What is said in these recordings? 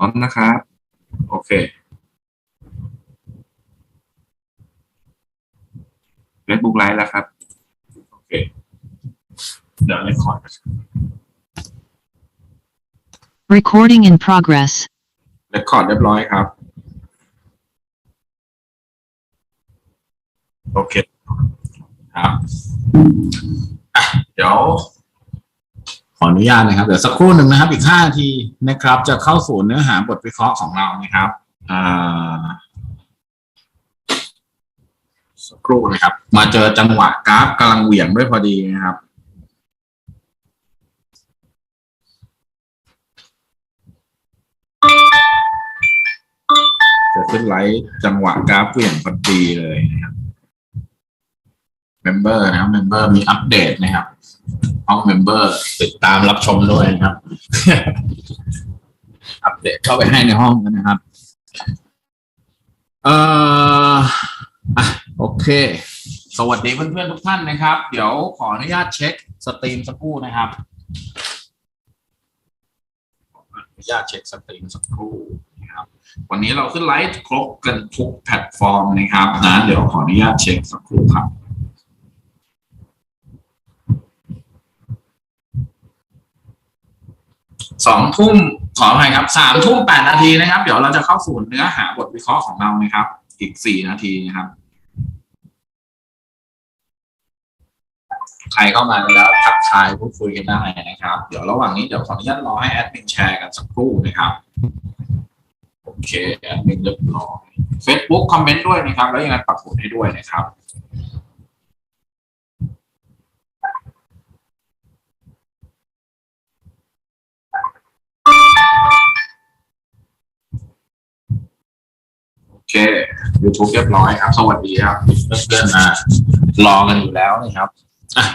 พร้อมนะครับ โอเค Facebook ไลฟ์แล้วครับ โอเค เดี๋ยวเรคคอร์ด Recording in progress. เรคคอร์ดเรียบร้อยครับ โอเค ครับ อะ เดี๋ยว ขออนุญาตนะครับ เดี๋ยวสักครู่หนึ่งนะครับ อีกห้านาทีนะครับ จะเข้าสู่เนื้อหาบทวิเคราะห์ของเรานะครับอ่าสักครู่นะครับ มาเจอจังหวะกราฟกำลังเหวี่ยงด้วยพอดีนะครับจะขึ้นไลท์จังหวะกราฟเหวี่ยงพอดีเลยนะครับเมมเบอร์นะครับเมมเบอร์มีอัปเดตนะครับ ห้องเมมเบอร์ติดตามรับชมด้วยนะครับ อัปเดตเข้าไปให้ในห้องกันนะครับ เอ่ออะโอเค สวัสดีเพื่อนๆทุกท่านนะครับ เดี๋ยวขออนุญาตเช็คสตรีมสักครู่นะครับออนุญาตเช็คสตรีมสักครู่นะครับ วันนี้เราขึ้นไลฟ์ครบกันทุกแพลตฟอร์มนะครับนะเดี๋ยวขออนุญาตเช็คสักครู่ครับ สองทุ่มขออภัยครับสามทุ่มแปดนาทีนะครับ เดี๋ยวเราจะเข้าสู่เนื้อหาบทวิเคราะห์ของเรานะครับ อีกสี่นาทีนะครับ ใครเข้ามาแล้วทักทายพูดคุยกันได้นะครับ เดี๋ยวระหว่างนี้เดี๋ยวขออนุญาตรอให้แอดมินแชร์กันสักครู่นะครับโอเคแอดมินเรียบร้อย Facebook คอมเมนต์ด้วยนะครับ แล้วยังไงปักหมุดให้ด้วยนะครับ โอเค YouTube เรียบร้อยครับ สวัสดีครับเพื่อนๆอ่ารอกันอยู่แล้วนะครับอะ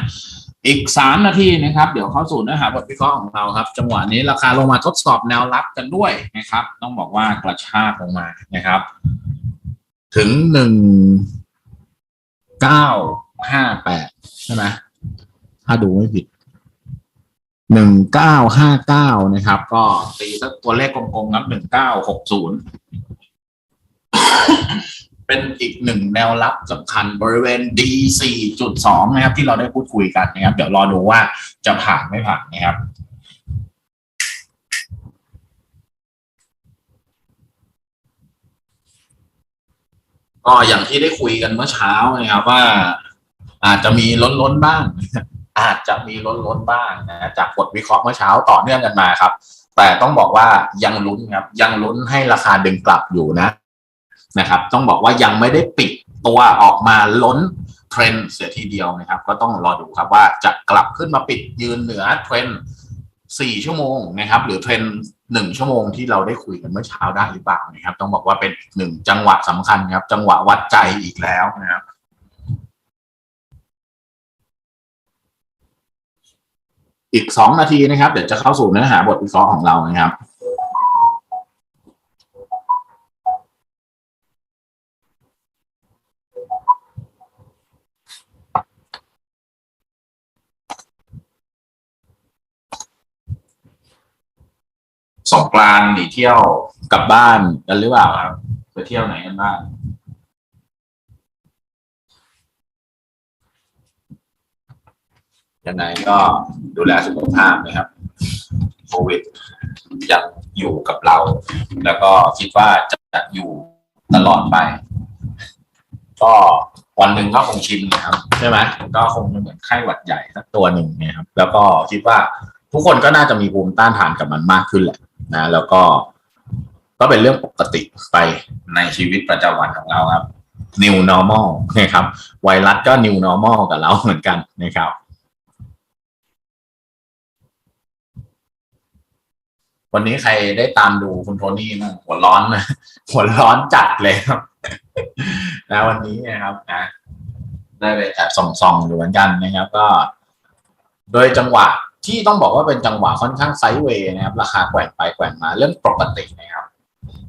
อีกสามนาทีนะครับ เดี๋ยวเข้าสู่เนื้อหาบทวิเคราะห์ของเราครับ จังหวะนี้ราคาลงมาทดสอบแนวรับกันด้วยนะครับ ต้องบอกว่ากระชากลงมานะครับ ถึงหนึ่งเก้าห้าแปดใช่ไหมถ้าดูไม่ผิด หนึ่งเก้าห้าเก้านะครับ ก็ตีสักตัวเลขกลมๆครับหนึ่งเก้าหกศูนย์เป็นอีกหนึ่งแนวรับสำคัญบริเวณ D 4.2 นะครับ ที่เราได้พูดคุยกันนะครับ เดี๋ยวรอดูว่าจะผ่านไม่ผ่านนะครับก็อย่างที่ได้คุยกันเมื่อเช้านะครับว่าอาจจะมีล้นล้นๆบ้าง อาจจะมีล้นล้นบ้างนะจากบทวิเคราะห์เมื่อเช้าต่อเนื่องกันมาครับ แต่ต้องบอกว่ายังลุ้นครับยังลุ้นให้ราคาดึงกลับอยู่นะนะครับ ต้องบอกว่ายังไม่ได้ปิดตัวออกมาล้นเทรนด์เสียทีเดียวนะครับ ก็ต้องรอดูครับว่าจะกลับขึ้นมาปิดยืนเหนือเทรนด์สี่ชั่วโมงนะครับ หรือเทรนด์หนึ่งชั่วโมงที่เราได้คุยกันเมื่อเช้าได้หรือเปล่านะครับ ต้องบอกว่าเป็นอีกหนึ่งจังหวะสำคัญครับ จังหวะวัดใจอีกแล้วนะครับ อีกสองนาทีนะครับ เดี๋ยวจะเข้าสู่เนื้อหาบทวิเคราะห์ของเรานะครับสงกรานต์หนีเที่ยวกลับบ้านกันหรือเปล่าครับไปเที่ยวไหนกันบ้าง ยังไงก็ดูแลสุขภาพนะครับ โควิดยังอยู่กับเรา แล้วก็คิดว่าจะอยู่ตลอดไป ก็วันหนึ่งก็คงชินนะครับใช่ไหมก็คงเหมือนไข้หวัดใหญ่สักตัวหนึ่งนะครับ แล้วก็คิดว่าทุกคนก็น่าจะมีภูมิต้านทานกับมันมากขึ้นแหละนะ แล้วก็ ก็เป็นเรื่องปกติไปในชีวิตประจำวันของเราครับ new normal นะครับ ไวรัสก็ new normal กับเราเหมือนกันนะครับ วันนี้ใครได้ตามดูคุณโทนี่มั้งหัวร้อนนะหัวร้อนจัดเลยครับนะวันนี้นะครับนะได้ไปแอบส่องๆอยู่เหมือนกันนะครับ ก็ โดยจังหวะที่ต้องบอกว่าเป็นจังหวะค่อนข้างไซด์เวย์นะครับ ราคาแกว่งไปแกว่งมาเรื่องปกตินะครับ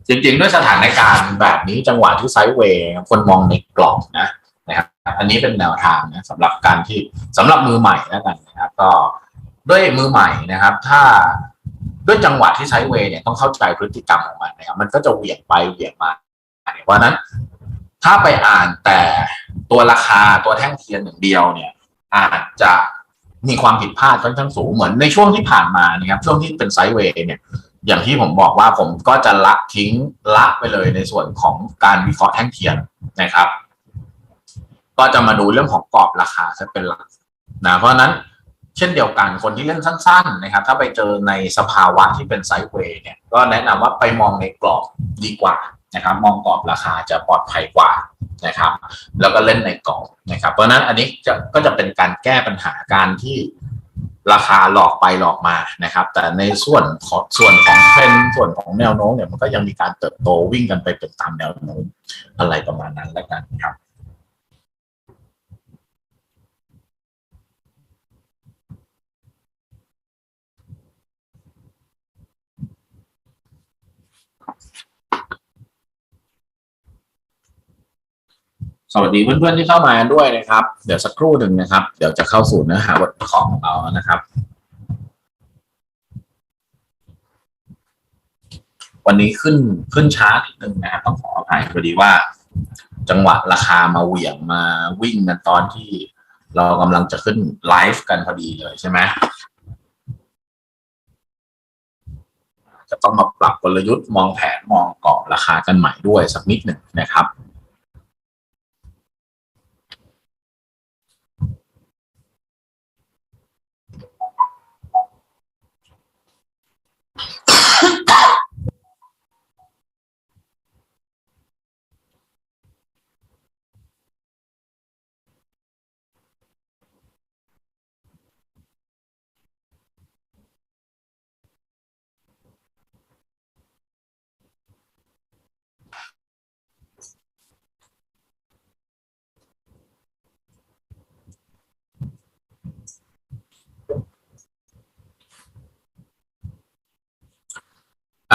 จริงๆ ด้วยสถานการณ์แบบนี้จังหวะที่ไซด์เวย์คนมองในกรอบนะนะครับ อันนี้เป็นแนวทางนะสำหรับการที่สำหรับมือใหม่แล้วกันนะครับ ก็ด้วยมือใหม่นะครับ ถ้า ด้วยจังหวะที่ไซด์เวย์เนี่ยต้องเข้าใจพฤติกรรมของมันนะครับมันก็จะเหวี่ยงไปเหวี่ยงมาเพราะนั้นถ้าไปอ่านแต่ตัวราคาตัวแท่งเทียนอย่างเดียวเนี่ย อาจจะมีความผิดพลาดค่อนข้างสูงเหมือนในช่วงที่ผ่านมานะครับ ช่วงที่เป็นไซด์เวย์เนี่ย อย่างที่ผมบอกว่าผมก็จะละทิ้งละไปเลยในส่วนของการวิเคราะห์แท่งเทียนนะครับ ก็จะมาดูเรื่องของกรอบราคาซะเป็นหลักนะเพราะนั้น เช่นเดียวกันคนที่เล่นสั้น ๆ นะครับ ถ้าไปเจอในสภาวะที่เป็นไซด์เวย์เนี่ยก็แนะนำว่าไปมองในกรอบดีกว่านะครับ มองกรอบราคาจะปลอดภัยกว่านะครับ แล้วก็เล่นในกรอบนะครับ เพราะนั้นอันนี้จะก็จะเป็นการแก้ปัญหาการที่ราคาหลอกไปหลอกมานะครับ แต่ในส่วนของส่วนของเทรนส่วนของแนวโน้มเนี่ยมันก็ยังมีการเติบโตวิ่งกันไปเป็นตามแนวโน้มอะไรประมาณนั้นแล้วกันครับ สวัสดีเพื่อนๆที่เข้ามาด้วยนะครับ เดี๋ยวสักครู่หนึ่งนะครับ เดี๋ยวจะเข้าสู่เนื้อหาบทของเรานะครับ วันนี้ขึ้นขึ้นช้านิดนึงนะครับต้องขออภัยพอดีว่า จังหวะราคามาเหวี่ยงมาวิ่งกันตอนที่เรากำลังจะขึ้นไลฟ์กันพอดีเลยใช่ไหมจะต้องมาปรับกลยุทธ์มองแผนมองกรอบราคากันใหม่ด้วยสักนิดหนึ่งนะครับ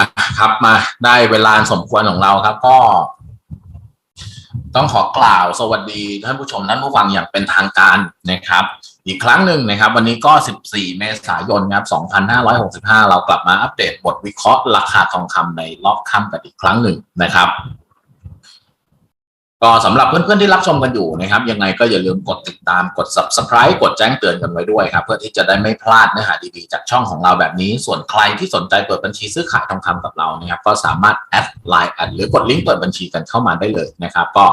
อะ ครับมาได้เวลาสมควรของเราครับ ก็ ต้องขอกล่าวสวัสดีท่านผู้ชมท่านผู้ฟังอย่างเป็นทางการนะครับ อีกครั้งหนึ่งนะครับ วันนี้ก็ 14 เมษายนครับ 2565 เรากลับมาอัปเดตบทวิเคราะห์ราคาทองคำในรอบค่ำกันอีกครั้งหนึ่งนะครับ ก็สำหรับเพื่อนๆที่รับชมกันอยู่นะครับ ยังไงก็อย่าลืมกดติดตามกด subscribe กดแจ้งเตือนกันไว้ด้วยครับ เพื่อที่จะได้ไม่พลาดเนื้อหาดีๆ จากช่องของเราแบบนี้ ส่วนใครที่สนใจเปิดบัญชีซื้อขายทองคำกับเรานะครับ ก็สามารถแอดไลน์หรือกดลิงก์เปิดบัญชีกันเข้ามาได้เลยนะครับ ก็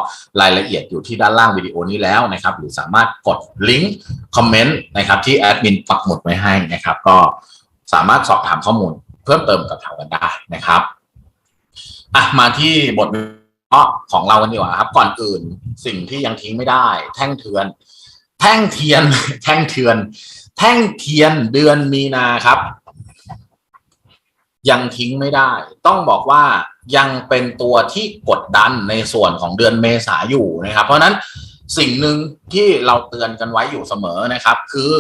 รายละเอียดอยู่ที่ด้านล่างวิดีโอนี้แล้วนะครับ หรือสามารถกดลิงก์คอมเมนต์นะครับที่แอดมินปักหมุดไว้ให้นะครับ ก็สามารถสอบถามข้อมูล เพิ่มเติมกับเรากันได้นะครับอะมาที่บทาะของเรากันดีกว่าครับ ก่อนอื่นสิ่งที่ยังทิ้งไม่ได้ แท่งเทือน แท่งเทียน แท่งเทือน แท่งเทียนเดือนมีนาครับ ยังทิ้งไม่ได้ ต้องบอกว่ายังเป็นตัวที่กดดันในส่วนของเดือนเมษาอยู่นะครับ เพราะฉะนั้นสิ่งหนึ่งที่เราเตือนกันไว้อยู่เสมอนะครับ คือ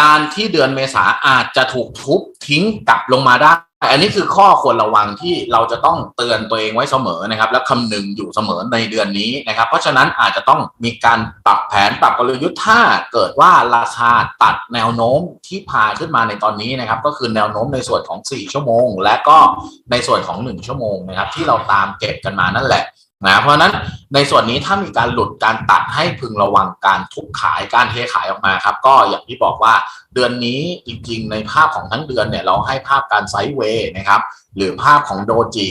การที่เดือนเมษาอาจจะถูกทุบทิ้งกลับลงมาได้ อันนี้คือข้อควรระวังที่เราจะต้องเตือนตัวเองไว้เสมอนะครับ และคำนึงอยู่เสมอในเดือนนี้นะครับ เพราะฉะนั้นอาจจะต้องมีการปรับแผนปรับกลยุทธ์ถ้าเกิดว่าราคาตัดแนวโน้มที่พาขึ้นมาในตอนนี้นะครับ ก็คือแนวโน้มในส่วนของ 4 ชั่วโมง และก็ในส่วนของ 1 ชั่วโมงนะครับ ที่เราตามเก็บกันมานั่นแหละ นะเพราะนั้นในส่วนนี้ถ้ามีการหลุดการตัดให้พึงระวังการทุบขายการเทขายออกมาครับก็อย่างที่บอกว่าเดือนนี้จริงๆ ในภาพของทั้งเดือนเนี่ยเราให้ภาพการไซด์เวย์นะครับ หรือภาพของโดจิ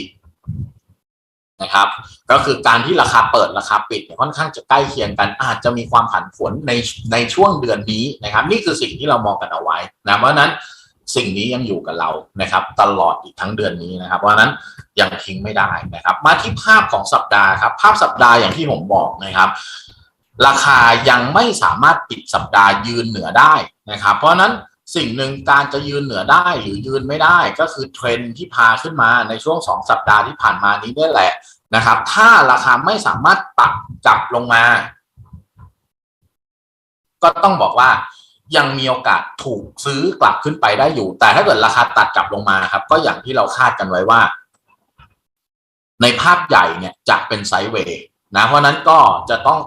นะครับ ก็คือการที่ราคาเปิดราคาปิดเนี่ยค่อนข้างจะใกล้เคียงกันอาจจะมีความผันผวนในในช่วงเดือนนี้นะครับ นี่คือสิ่งที่เรามองกันเอาไว้นะเพราะนั้น สิ่งนี้ยังอยู่กับเรานะครับ ตลอดอีกทั้งเดือนนี้นะครับ เพราะนั้นยังทิ้งไม่ได้นะครับ มาที่ภาพของสัปดาห์ครับ ภาพสัปดาห์อย่างที่ผมบอกนะครับ ราคายังไม่สามารถปิดสัปดาห์ยืนเหนือได้นะครับ เพราะนั้นสิ่งหนึ่งการจะยืนเหนือได้หรือยืนไม่ได้ก็คือเทรนที่พาขึ้นมาในช่วงสองสัปดาห์ที่ผ่านมานี้นี่แหละนะครับ ถ้าราคาไม่สามารถตัดกลับลงมา ก็ต้องบอกว่า ยังมีโอกาสถูกซื้อกลับขึ้นไปได้อยู่ แต่ถ้าเกิดราคาตัดกลับลงมาครับ ก็อย่างที่เราคาดกันไว้ว่า ในภาพใหญ่เนี่ยจะเป็นไซด์เวย์นะเพราะนั้นก็จะต้อง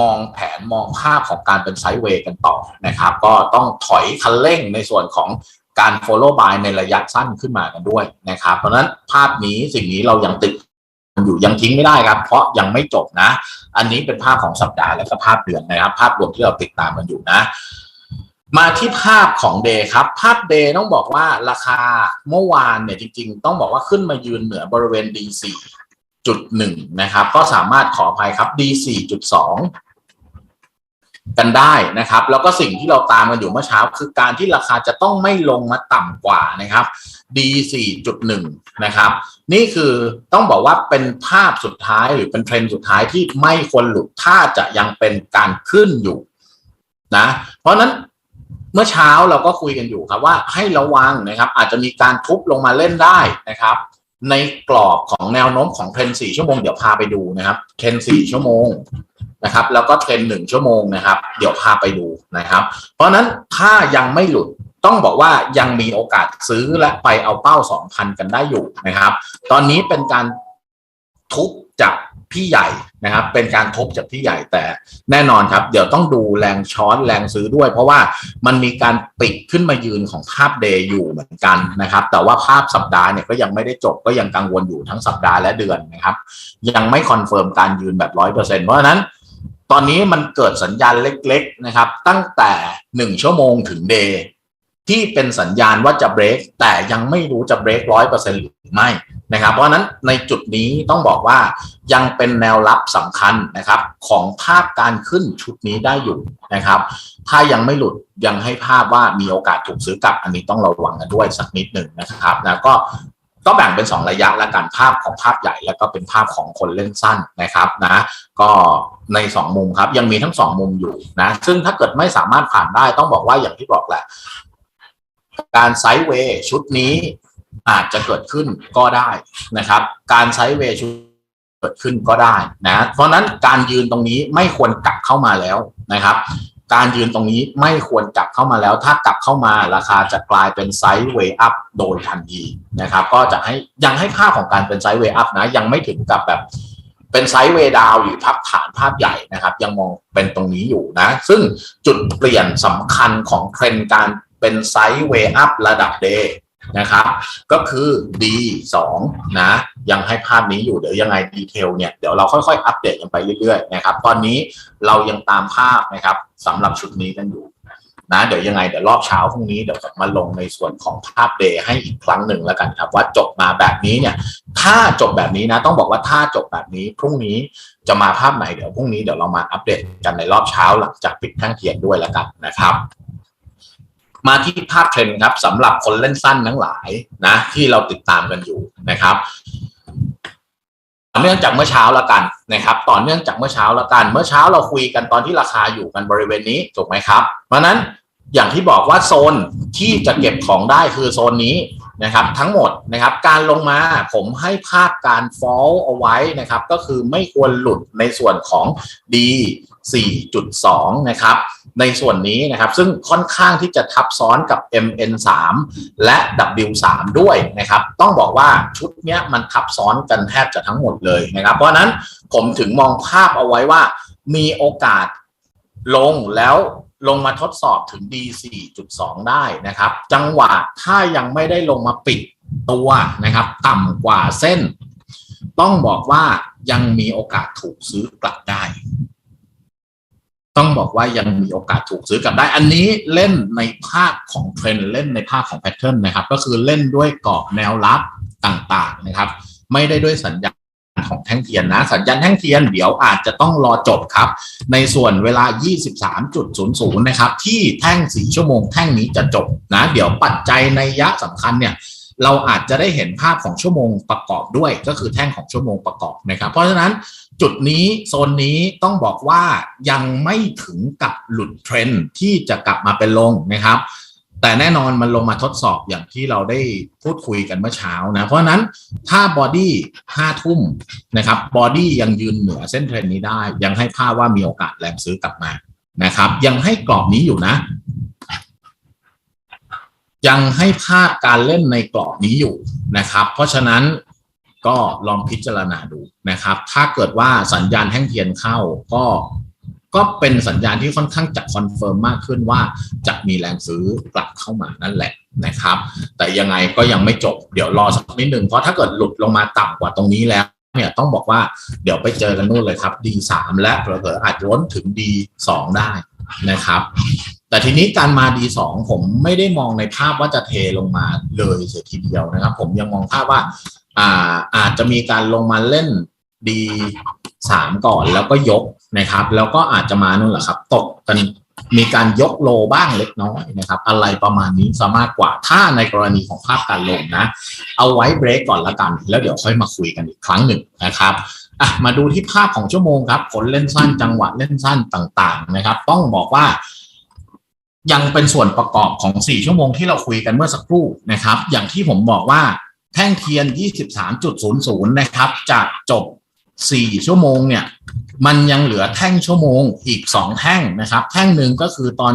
มองแผนมองภาพของการเป็นไซด์เวย์กันต่อนะครับ ก็ต้องถอยคันเร่งในส่วนของการ follow by ในระยะสั้นขึ้นมากันด้วยนะครับ เพราะฉะนั้นภาพนี้สิ่งนี้เรายังติดอยู่ยังทิ้งไม่ได้ครับ เพราะยังไม่จบนะ อันนี้เป็นภาพของสัปดาห์และก็ภาพเดือนนะครับ ภาพรวมที่เราติดตามกันอยู่นะ มาที่ภาพของเดย์ครับ ภาพเดย์ต้องบอกว่าราคาเมื่อวานเนี่ยจริงๆ ต้องบอกว่าขึ้นมายืนเหนือบริเวณ D4 จุดหนึ่งนะครับ ก็สามารถขออภัยครับ D4 จุดสองกันได้นะครับ แล้วก็สิ่งที่เราตามกันอยู่เมื่อเช้า คือการที่ราคาจะต้องไม่ลงมาต่ำกว่านะครับ D4 จุดหนึ่งนะครับ นี่คือต้องบอกว่าเป็นภาพสุดท้ายหรือเป็นเทรนด์สุดท้ายที่ไม่ควรหลุดถ้าจะยังเป็นการขึ้นอยู่นะ เพราะฉะนั้น เมื่อเช้าเราก็คุยกันอยู่ครับว่าให้ระวังนะครับ อาจจะมีการทุบลงมาเล่นได้นะครับ ในกรอบของแนวโน้มของเทรนด์4ชั่วโมงเดี๋ยวพาไปดูนะครับเทรนด์4ชั่วโมงนะครับ แล้วก็เทรนด์1ชั่วโมงนะครับ เดี๋ยวพาไปดูนะครับ เพราะฉะนั้นถ้ายังไม่หลุดต้องบอกว่ายังมีโอกาสซื้อและไปเอาเป้า 2,000 กันได้อยู่นะครับ ตอนนี้เป็นการทุบจาก พี่ใหญ่นะครับ เป็นการทบจากพี่ใหญ่แต่แน่นอนครับ เดี๋ยวต้องดูแรงช้อนแรงซื้อด้วย เพราะว่ามันมีการปิดขึ้นมายืนของภาพเดย์อยู่เหมือนกันนะครับ แต่ว่าภาพสัปดาห์เนี่ยก็ยังไม่ได้จบก็ยังกังวลอยู่ทั้งสัปดาห์และเดือนนะครับ ยังไม่คอนเฟิร์มการยืนแบบร้อยเปอร์เซ็นต์เพราะฉะนั้น ตอนนี้มันเกิดสัญญาณเล็ก ๆนะครับ ตั้งแต่หนึ่งชั่วโมงถึงเดย์ที่เป็นสัญญาณว่าจะเบรกแต่ยังไม่รู้จะเบรกร้อยเปอร์เซ็นต์หรือไม่ นะครับเพราะนั้นในจุดนี้ต้องบอกว่ายังเป็นแนวรับสำคัญนะครับของภาพการขึ้นชุดนี้ได้อยู่นะครับ ถ้ายังไม่หลุดยังให้ภาพว่ามีโอกาสถูกซื้อกลับ อันนี้ต้องระวังกันด้วยสักนิดหนึ่งนะครับนะก็ก็แบ่งเป็น 2 ระยะละกันภาพของภาพใหญ่แล้วก็เป็นภาพของคนเล่นสั้นนะครับนะก็ใน 2 มุมครับยังมีทั้ง 2 มุมอยู่นะซึ่งถ้าเกิดไม่สามารถผ่านได้ต้องบอกว่าอย่างที่บอกแหละการไซด์เวย์ชุดนี้ อาจจะเกิดขึ้นก็ได้นะครับ การไซด์เวชุดเกิดขึ้นก็ได้นะ เพราะนั้นการยืนตรงนี้ไม่ควรกลับเข้ามาแล้วนะครับ การยืนตรงนี้ไม่ควรกลับเข้ามาแล้ว ถ้ากลับเข้ามาราคาจะกลายเป็นไซด์เวย์อัพโดยทันทีนะครับ ก็จะให้ยังให้ภาของการเป็นไซด์เวย์อัพนะ ยังไม่ถึงกับแบบเป็นไซด์เวดาวหรือพับฐานภาพใหญ่นะครับ ยังมองเป็นตรงนี้อยู่นะ ซึ่งจุดเปลี่ยนสำคัญของเทรนด์การเป็นไซด์เวอัพระดับเดย์ นะครับ ก็คือ D2 นะ ยังให้ภาพนี้อยู่เดี๋ยวยังไงดีเทลเนี่ยเดี๋ยวเราค่อยๆ อัปเดตกันไปเรื่อยๆนะครับ ตอนนี้เรายังตามภาพนะครับสำหรับชุดนี้กันอยู่นะเดี๋ยวยังไงเดี๋ยวรอบเช้าพรุ่งนี้เดี๋ยวมาลงในส่วนของภาพเดย์ให้อีกครั้งหนึ่งแล้วกันครับ ว่าจบมาแบบนี้เนี่ย ถ้าจบแบบนี้นะ ต้องบอกว่าถ้าจบแบบนี้พรุ่งนี้จะมาภาพไหนเดี๋ยวพรุ่งนี้เดี๋ยวเรามาอัปเดตกันในรอบเช้าหลังจากปิดแท่งเทียนด้วยแล้วกันนะครับ มาที่ภาพเทรนด์ครับสำหรับคนเล่นสั้นทั้งหลายนะที่เราติดตามกันอยู่นะครับต่อเนื่องจากเมื่อเช้าแล้วกันนะครับ ต่อเนื่องจากเมื่อเช้าแล้วกัน เมื่อเช้าเราคุยกันตอนที่ราคาอยู่กันบริเวณนี้ถูกไหมครับ เพราะนั้นอย่างที่บอกว่าโซนที่จะเก็บของได้คือโซนนี้นะครับ ทั้งหมดนะครับ การลงมาผมให้ภาพการ fall เอาไว้นะครับ ก็คือไม่ควรหลุดในส่วนของ D 4.2 นะครับ ในส่วนนี้นะครับซึ่งค่อนข้างที่จะทับซ้อนกับ MN3 และ W3 ด้วยนะครับต้องบอกว่าชุดนี้มันทับซ้อนกันแทบจะทั้งหมดเลยนะครับ เพราะนั้นผมถึงมองภาพเอาไว้ว่ามีโอกาสลงแล้วลงมาทดสอบถึง D4.2 ได้นะครับ จังหวะถ้ายังไม่ได้ลงมาปิดตัวนะครับ ต่ำกว่าเส้น ต้องบอกว่ายังมีโอกาสถูกซื้อกลับได้ ต้องบอกว่ายังมีโอกาสถูกซื้อกลับได้ อันนี้เล่นในภาพของเทรนด์เล่นในภาพของแพทเทิร์นนะครับ ก็คือเล่นด้วยกรอบแนวรับต่างๆนะครับ ไม่ได้ด้วยสัญญาณของแท่งเทียนนะ สัญญาณแท่งเทียนเดี๋ยวอาจจะต้องรอจบครับ ในส่วนเวลา 23.00 นะครับ ที่แท่ง 4 ชั่วโมงแท่งนี้จะจบนะ เดี๋ยวปัจจัยในยะสำคัญเนี่ยเราอาจจะได้เห็นภาพของชั่วโมงประกอบด้วย ก็คือแท่งของชั่วโมงประกอบนะครับ เพราะฉะนั้น จุดนี้โซนนี้ต้องบอกว่ายังไม่ถึงกับหลุดเทรนด์ที่จะกลับมาเป็นลงนะครับ แต่แน่นอนมันลงมาทดสอบอย่างที่เราได้พูดคุยกันเมื่อเช้านะ เพราะนั้นถ้าบอดี้ห้าทุ่มนะครับบอดี้ยังยืนเหนือเส้นเทรนนี้ได้ ยังให้ภาพว่ามีโอกาสแรงซื้อกลับมานะครับ ยังให้กรอบนี้อยู่นะ ยังให้ภาพการเล่นในกรอบนี้อยู่นะครับ เพราะฉะนั้น ก็ลองพิจารณาดูนะครับ ถ้าเกิดว่าสัญญาณแท่งเทียนเข้าก็ก็เป็นสัญญาณที่ค่อนข้างจะคอนเฟิร์มมากขึ้นว่าจะมีแรงซื้อกลับเข้ามานั่นแหละนะครับ แต่ยังไงก็ยังไม่จบเดี๋ยวรอสักนิดหนึ่งเพราะถ้าเกิดหลุดลงมาต่ำกว่าตรงนี้แล้วเนี่ยต้องบอกว่าเดี๋ยวไปเจอกันนู่นเลยครับ D3 และเผลอๆอาจล้นถึง D2 ได้นะครับ แต่ทีนี้การมา D2 ผมไม่ได้มองในภาพว่าจะเทลงมาเลยเสียทีเดียวนะครับ ผมยังมองภาพว่า อ่าอาจจะมีการลงมาเล่น D3 ก่อนแล้วก็ยกนะครับ แล้วก็อาจจะมานู่นแหละครับ ตกกันมีการยกโลบ้างเล็กน้อยนะครับ อะไรประมาณนี้ซะมากกว่าถ้าในกรณีของภาพการลงนะ เอาไว้เบรกก่อนละกัน แล้วเดี๋ยวค่อยมาคุยกันอีกครั้งหนึ่งนะครับอะมาดูที่ภาพของชั่วโมงครับผลเล่นสั้นจังหวะเล่นสั้นต่าง ๆ นะครับ ต้องบอกว่า ยังเป็นส่วนประกอบของ 4 ชั่วโมงที่เราคุยกันเมื่อสักครู่นะครับ อย่างที่ผมบอกว่า แท่งเทียน 23.00 นะครับ จากจบ 4 ชั่วโมงเนี่ย มันยังเหลือแท่งชั่วโมงอีก 2 แท่งนะครับ แท่งหนึ่งก็คือตอน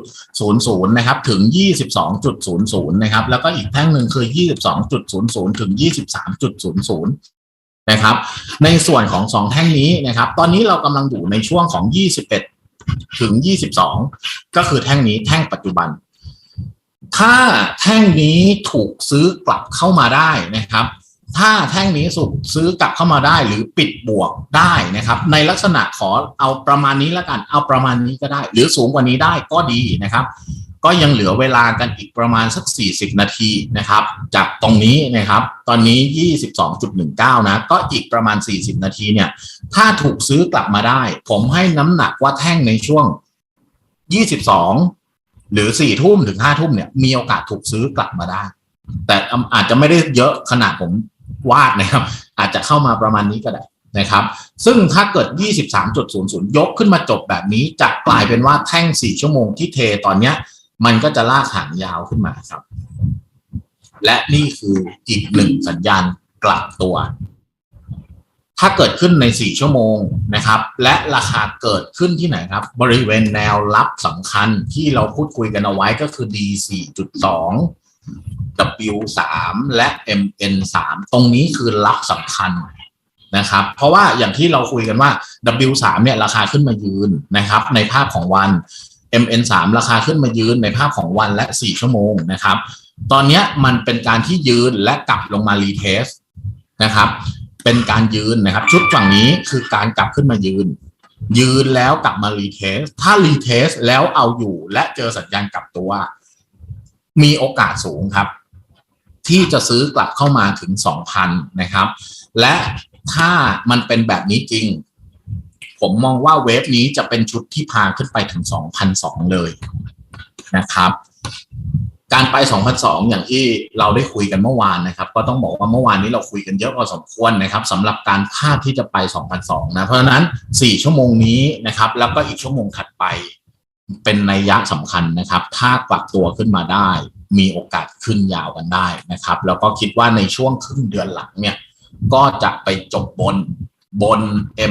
21.00 นะครับ ถึง 22.00 นะครับ แล้วก็อีกแท่งหนึ่งคือ 22.00 ถึง 23.00นะครับ ในส่วนของ 2 แท่งนี้นะครับ ตอนนี้เรากำลังอยู่ในช่วงของ 21 ถึง 22 ก็คือแท่งนี้แท่งปัจจุบัน ถ้าแท่งนี้ถูกซื้อกลับเข้ามาได้นะครับ ถ้าแท่งนี้สุกซื้อกลับเข้ามาได้หรือปิดบวกได้นะครับ ในลักษณะขอเอาประมาณนี้แล้วกัน เอาประมาณนี้ก็ได้ หรือสูงกว่านี้ได้ก็ดีนะครับ ก็ยังเหลือเวลากันอีกประมาณสัก 40 นาทีนะครับ จากตรงนี้นะครับ ตอนนี้ 22.19 นะ ก็อีกประมาณ 40 นาทีเนี่ย ถ้าถูกซื้อกลับมาได้ ผมให้น้ำหนักว่าแท่งในช่วง 22 หรือ4ทุ่มถึง5ทุ่มเนี่ยมีโอกาสถูกซื้อกลับมาได้ แต่อาจจะไม่ได้เยอะขนาดผมวาดนะครับ อาจจะเข้ามาประมาณนี้ก็ได้นะครับ ซึ่งถ้าเกิด 23.00 ยกขึ้นมาจบแบบนี้ จะกลายเป็นว่าแท่ง 4 ชั่วโมงที่เทตอนเนี้ย มันก็จะลากหางยาวขึ้นมาครับ และนี่คืออีกหนึ่งสัญญาณกลับตัว ถ้าเกิดขึ้นใน 4 ชั่วโมงนะครับ และราคาเกิดขึ้นที่ไหนครับ บริเวณแนวรับสำคัญที่เราพูดคุยกันเอาไว้ก็คือ D 4.2 W 3และ MN 3ตรงนี้คือรับสำคัญนะครับ เพราะว่าอย่างที่เราคุยกันว่า W 3เนี่ยราคาขึ้นมายืนนะครับ ในภาพของวัน MN 3ราคาขึ้นมายืนในภาพของวันและ 4 ชั่วโมงนะครับ ตอนนี้มันเป็นการที่ยืนและกลับลงมารีเทสนะครับ เป็นการยืนนะครับ ชุดฝั่งนี้คือการกลับขึ้นมายืน ยืนแล้วกลับมารีเทส ถ้ารีเทสแล้วเอาอยู่ และเจอสัญญาณกลับตัว มีโอกาสสูงครับ ที่จะซื้อกลับเข้ามาถึง 2,000 นะครับ และถ้ามันเป็นแบบนี้จริง ผมมองว่าเวฟนี้จะเป็นชุดที่พาขึ้นไปถึง 2,002เลยนะครับ การไป 2,002 อย่างที่เราได้คุยกันเมื่อวานนะครับ ก็ต้องบอกว่าเมื่อวานนี้เราคุยกันเยอะพอสมควรนะครับสำหรับการพาดที่จะไป 2,002 นะ เพราะฉะนั้น 4 ชั่วโมงนี้นะครับ แล้วก็อีกชั่วโมงถัดไป เป็นนัยยะสำคัญนะครับ ถ้ากลับตัวขึ้นมาได้ มีโอกาสขึ้นยาวกันได้นะครับ แล้วก็คิดว่าในช่วงครึ่งเดือนหลังเนี่ย ก็จะไปจบบนบน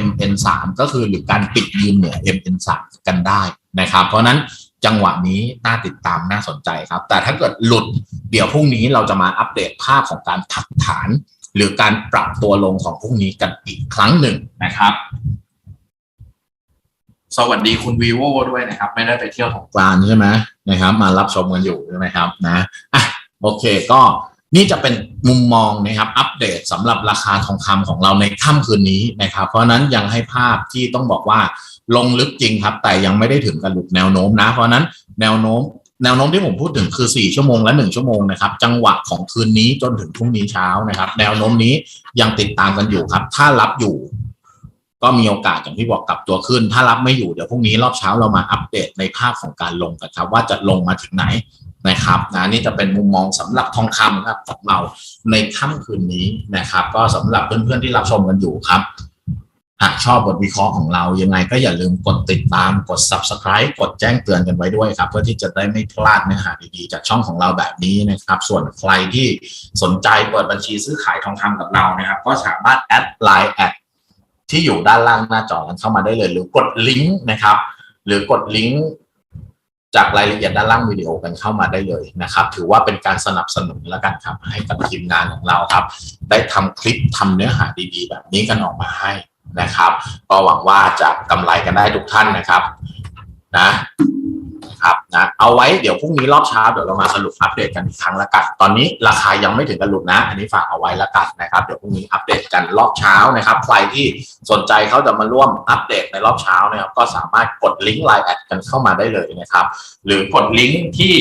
MN3 ก็คือหรือการปิดยืนเหนือ MN3 กันได้นะครับ เพราะฉะนั้น จังหวะนี้น่าติดตามน่าสนใจครับ แต่ถ้าเกิดหลุดเดี๋ยวพรุ่งนี้เราจะมาอัปเดตภาพของการผักฐาน หรือการปรับตัวลงของพรุ่งนี้กันอีกครั้งหนึ่งนะครับ สวัสดีคุณวีโวด้วยนะครับ ไม่ได้ไปเที่ยวของกลางใช่ไหมนะครับ มารับชมกันอยู่ใช่ไหมครับนะอะโอเคก็นี่จะเป็นมุมมองนะครับอัปเดตสำหรับราคาทองคำของเราในค่ำคืนนี้นะครับ เพราะฉะนั้นยังให้ภาพที่ต้องบอกว่า ลงลึกจริงครับ แต่ยังไม่ได้ถึงกับหลุดแนวโน้มนะ เพราะนั้นแนวโน้ม แนวโน้มที่ผมพูดถึงคือ 4 ชั่วโมงและ 1 ชั่วโมงนะครับ จังหวะของคืนนี้จนถึงพรุ่งนี้เช้านะครับ แนวโน้มนี้ยังติดตามกันอยู่ครับ ถ้ารับอยู่ ก็มีโอกาสอย่างที่บอกกลับตัวขึ้น ถ้ารับไม่อยู่เดี๋ยวพรุ่งนี้รอบเช้าเรามาอัปเดตในภาพของการลงกันครับ ว่าจะลงมาถึงไหนนะครับนะนี่จะเป็นมุมมองสำหรับทองคำครับของเราในค่ำคืนนี้นะครับ ก็สำหรับเพื่อนๆที่รับชมกันอยู่ครับ หากชอบบทวิเคราะห์ของเรายังไงก็อย่าลืมกดติดตามกด subscribe กดแจ้งเตือนกันไว้ด้วยครับ เพื่อที่จะได้ไม่พลาดเนื้อหาดีๆ จากช่องของเราแบบนี้นะครับ ส่วนใครที่สนใจเปิดบัญชีซื้อขายทองคำกับเรานะครับ ก็สามารถแอดไลน์แอดที่อยู่ด้านล่างหน้าจอกันเข้ามาได้เลย หรือกดลิงก์นะครับ หรือกดลิงก์จากรายละเอียดด้านล่างวิดีโอกันเข้ามาได้เลยนะครับ ถือว่าเป็นการสนับสนุนแล้วกันครับให้กับทีมงานของเราครับ ได้ทำคลิปทำเนื้อหาดีๆ แบบนี้กันออกมาให้ นะครับ ก็หวังว่าจะกำไรกันได้ทุกท่านนะครับ นะครับนะเอาไว้เดี๋ยวพรุ่งนี้รอบเช้าเดี๋ยวเรามาสรุปอัปเดตกันอีกครั้งละกัน ตอนนี้ราคายังไม่ถึงกันหลุดนะ อันนี้ฝากเอาไว้ละกันนะครับ เดี๋ยวพรุ่งนี้อัปเดตกันรอบเช้านะครับ ใครที่สนใจเขาจะมาร่วมอัปเดตในรอบเช้านะครับก็สามารถกดลิงก์ไลน์แอดกันเข้ามาได้เลยนะครับ หรือกดลิงก์ที่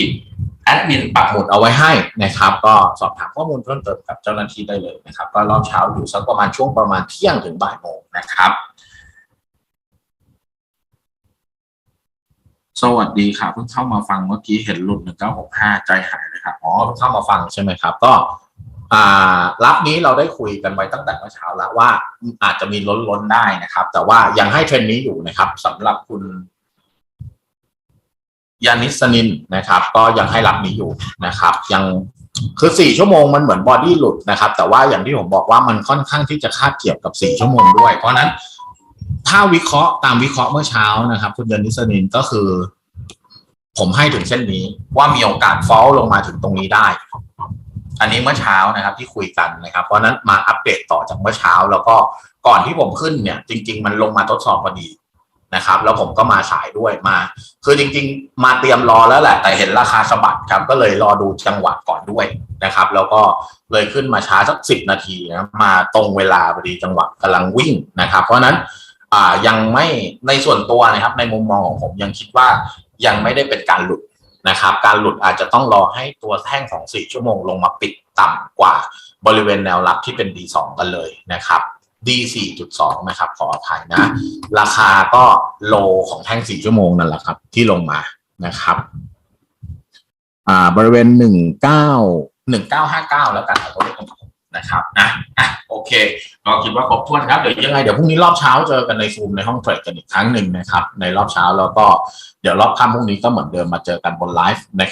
แอดมินปักหมุดเอาไว้ให้นะครับ ก็สอบถามข้อมูลเพิ่มเติมกับเจ้าหน้าที่ได้เลยนะครับ ก็รอบเช้าอยู่สักประมาณช่วงประมาณเที่ยงถึงบ่ายโมงนะครับสวัสดีครับเพิ่งเข้ามาฟังเมื่อกี้เห็นหลุดหนึ่งเก้าหกห้าใจหายเลยครับอ๋อเพิ่งเข้ามาฟังใช่ไหมครับ ก็อ่ารับนี้เราได้คุยกันไว้ตั้งแต่เมื่อเช้าแล้วว่าอาจจะมีล้นล้นๆได้นะครับ แต่ว่ายังให้เทรนด์นี้อยู่นะครับสำหรับคุณ ยานิสนินนะครับ ก็ยังให้รับนี้อยู่นะครับ ยังคือสี่ชั่วโมงมันเหมือนบอดี้หลุดนะครับ แต่ว่าอย่างที่ผมบอกว่ามันค่อนข้างที่จะคาดเกี่ยวกับสี่ชั่วโมงด้วย เพราะนั้นถ้าวิเคราะห์ตามวิเคราะห์เมื่อเช้านะครับ คุณยานิสนินก็คือ ผมให้ถึงเส้นนี้ว่ามีโอกาสฟอลลงมาถึงตรงนี้ได้ อันนี้เมื่อเช้านะครับที่คุยกันนะครับ เพราะฉะนั้นมาอัปเดตต่อจากเมื่อเช้า แล้วก็ก่อนที่ผมขึ้นเนี่ย จริง ๆ มันลงมาทดสอบพอดี นะครับ แล้วผมก็มาสายด้วยมา คือจริง ๆ มาเตรียมรอแล้วแหละ แต่เห็นราคาสะบัดครับ ก็เลยรอดูจังหวะก่อนด้วยนะครับ แล้วก็เลยขึ้นมาช้าสักสิบนาทีนะมาตรงเวลาพอดีจังหวะกำลังวิ่งนะครับ เพราะนั้นอ่ายังไม่ในส่วนตัวนะครับ ในมุมมองของผมยังคิดว่ายังไม่ได้เป็นการหลุดนะครับ การหลุดอาจจะต้องรอให้ตัวแท่งของ4ชั่วโมงลงมาปิดต่ำกว่าบริเวณแนวรับที่เป็น D2 กันเลยนะครับ D4.2 นะครับขออภัยนะ ราคาก็โลของแท่ง 4 ชั่วโมงนั่นแหละครับ ที่ลงมานะครับ อ่าบริเวณ 19 1959 แล้วกันเอาตัวเลขนะครับอะอะโอเคก็คิดว่าครบถ้วนครับ เดี๋ยวยังไงเดี๋ยวพรุ่งนี้รอบเช้าเจอกันในซูมในห้องเทรดกันอีกครั้งหนึ่งนะครับ ในรอบเช้าแล้วก็เดี๋ยวรอบค่ำพรุ่งนี้ก็เหมือนเดิมมาเจอกันบนไลฟ์นะครับ